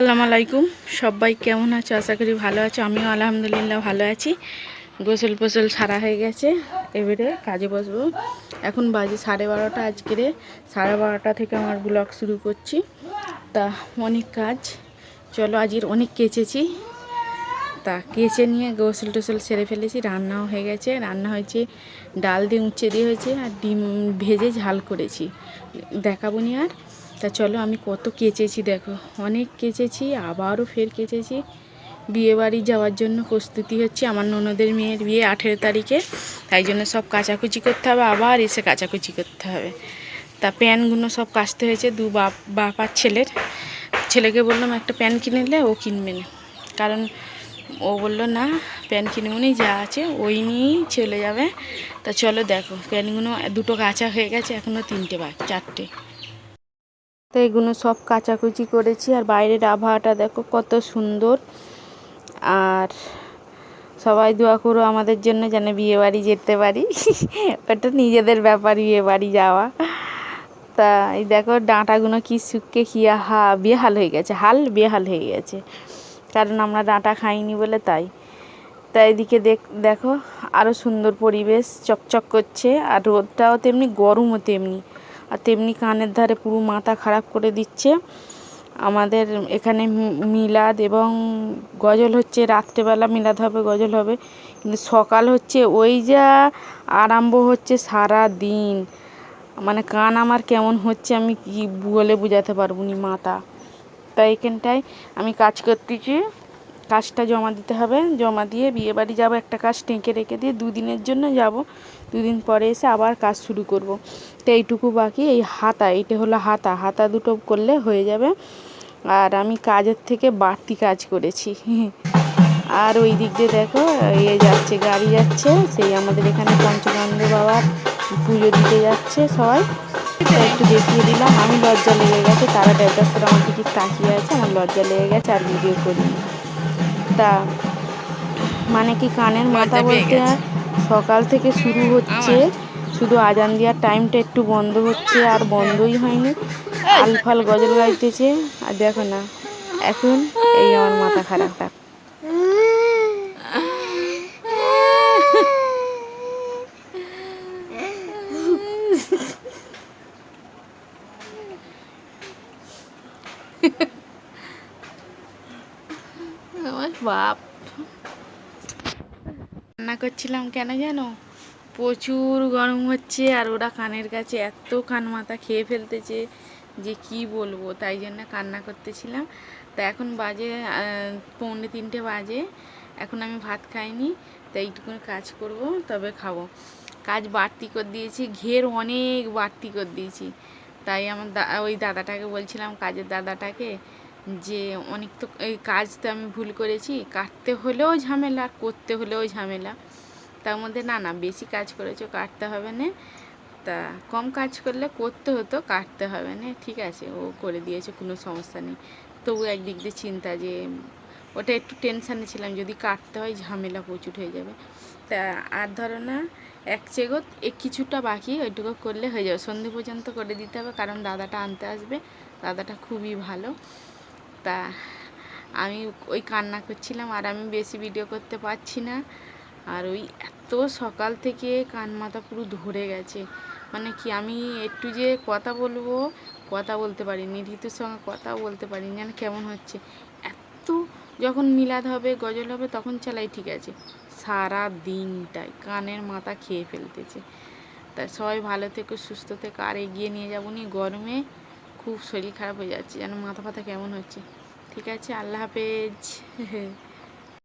আসসালামু আলাইকুম। সবাই কেমন আছো? আশা করি ভালো আছো। আমিও আলহামদুলিল্লাহ ভালো আছি। গোসল ফোসল সারা হয়ে গেছে। এবারে কাজে বসবো। এখন বাজে সাড়ে বারোটা আজকেরে সাড়ে বারোটা থেকে আমার ব্লগ শুরু করছি। তা অনেক কাজ। চলো আজকের অনেক কেচেছি। তা কেচে নিয়ে গোসল টোসল সেরে ফেলেছি। রান্নাও হয়ে গেছে। রান্না হয়েছে ডাল দিয়ে উঁচে দিয়ে হয়েছে। আর ডিম ভেজে ঝাল করেছি। দেখাবো নি আর। তা চলো আমি কত কেচেছি দেখো। অনেক কেচেছি, আবারও ফের কেচেছি। বিয়ে বাড়ি যাওয়ার জন্য প্রস্তুতি হচ্ছে আমার ননদের মেয়ের বিয়ে আঠেরো তারিখে। তাই জন্য সব কাচাকুচি করতে হবে, আবার এসে কাচাকুচি করতে হবে। তা প্যানগুলো সব কাচতে হয়েছে, দু বাপ বাপার ছেলের। ছেলেকে বললাম, একটা প্যান কিনে নিলে ও কিনবে না। কারণ ও বলল, না, প্যান কিনবো নি, যা আছে ওই নিয়েই চলে যাবে। তা চলো দেখো, প্যানগুলো দুটো কাঁচা হয়ে গেছে এখনও তিনটে বা, চারটে। তো এগুলো সব কাচাকুচি করেছি। আর বাইরের আবহাওয়াটা দেখো কত সুন্দর। আর সবাই দোয়া করো আমাদের জন্য যেন বিয়ে বাড়ি যেতে পারি। ওটা নিজেদের ব্যাপার বিয়ে বাড়ি যাওয়া। তা এই দেখো ডাঁটাগুলো কি শুকিয়ে, কি হা বেহাল হয়ে গেছে, হাল বেহাল হয়ে গেছে। কারণ আমরা ডাঁটা খাইনি বলে তাই। তা এদিকে দেখ, দেখো আরও সুন্দর পরিবেশ, চকচক করছে। আর রোদটাও তেমনি, গরমও তেমনি। আর তেমনি কানের ধারে পুরো মাথা খারাপ করে দিচ্ছে। আমাদের এখানে মিলাদ এবং গজল হচ্ছে, রাত্রেবেলা মিলাদ হবে, গজল হবে। কিন্তু সকাল হচ্ছে, ওই যা আরম্ভ হচ্ছে সারা দিন মানে কান আমার কেমন হচ্ছে আমি কি বলে বোঝাতে পারব নি মাথা। তাই এখানটায় আমি কাজ করতেছি। কাজটা জমা দিতে হবে। জমা দিয়ে বিয়ে বাড়ি যাব, একটা কাজ টেঁকে রেখে দিয়ে দুদিনের জন্য যাব। দুদিন পরে এসে আবার কাজ শুরু করব। তো এইটুকু বাকি এই হাতা এইটা হলো হাতা। হাতা দুটো করলে হয়ে যাবে। আর আমি কাজের থেকে বাড়তি কাজ করেছি। আর ওই দিক দিয়ে দেখো ইয়ে যাচ্ছে গাড়ি যাচ্ছে সেই আমাদের এখানে পঞ্চকান্ড বাবার পুজো দিতে যাচ্ছে সবাই। একটু দেখিয়ে দিলাম আমি লজ্জা লেগে গেছে তারা ড্যাপটাপ করে আমার দিকে তাকিয়ে আছে আমার লজ্জা লেগে গেছে আর ভিডিও করিনি। তা মানে কি কানের মাথা বলতে সকাল থেকে শুরু হচ্ছে। শুধু আজান দেওয়ার টাইমটা একটু বন্ধ হচ্ছে আর বন্ধই হয়নি। আলফাল গজল গাইতেছে। আর দেখো না এখন এই আমার মাথা খারাপটা। আমার বাপ। রান্না করছিলাম কেন জানো? প্রচুর গরম হচ্ছে আর ওরা কানের কাছে এত কান মাথা খেয়ে ফেলতেছে যে কি বলব, তাই জন্য কান্না করতেছিলাম। তা এখন বাজে পৌনে তিনটে বাজে, এখন আমি ভাত খাইনি তাই এইটুকুন কাজ করব, তবে খাব। কাজ বাড়তি করে দিয়েছি, ঘের অনেক বাড়তি করে দিয়েছি। তাই আমার ওই দাদাটাকে বলছিলাম, কাজের দাদাটাকে যে অনেক তো, এই কাজ তো আমি ভুল করেছি, কাটতে হলেও ঝামেলা, করতে হলেও ঝামেলা। তার মধ্যে না না, বেশি কাজ করেছ, কাটতে হবে না। তা কম কাজ করলে করতে হতো, কাটতে হবে না, ঠিক আছে, ও করে দিয়েছে, কোনো সমস্যা নেই। তবু একদিক দিয়ে চিন্তা যে, ওটা একটু টেনশানে ছিলাম, যদি কাটতে হয় ঝামেলা প্রচুর হয়ে যাবে। তা আর ধরো না, এক চেগত এক কিছুটা বাকি, ওইটুকু করলে হয়ে যাবে। সন্ধে পর্যন্ত করে দিতে হবে, কারণ দাদাটা আনতে আসবে, দাদাটা খুবই ভালো। তা আমি ওই কান্না করছিলাম, আর আমি বেশি ভিডিও করতে পারছি না। আর ওই এত সকাল থেকে কান মাথা পুরো ধরে গেছে। মানে কি আমি একটু যে কথা বলব, কথা বলতে পারিনি, ঋতুর সঙ্গে কথা বলতে পারিনি, যেন কেমন হচ্ছে। এত যখন মিলাদ হবে, গজল হবে, তখন চালাই ঠিক আছে। সারা দিনটাই কানের মাথা খেয়ে ফেলতেছে। তা সবাই ভালো থেকে, সুস্থ থেকে, আর এগিয়ে নিয়ে যাব নি গরমে। খুব শরীর খারাপ হয়ে যাচ্ছে, যেন মাথা ফাথা কেমন হচ্ছে। ঠিক আছে, আল্লাহ হাফেজ।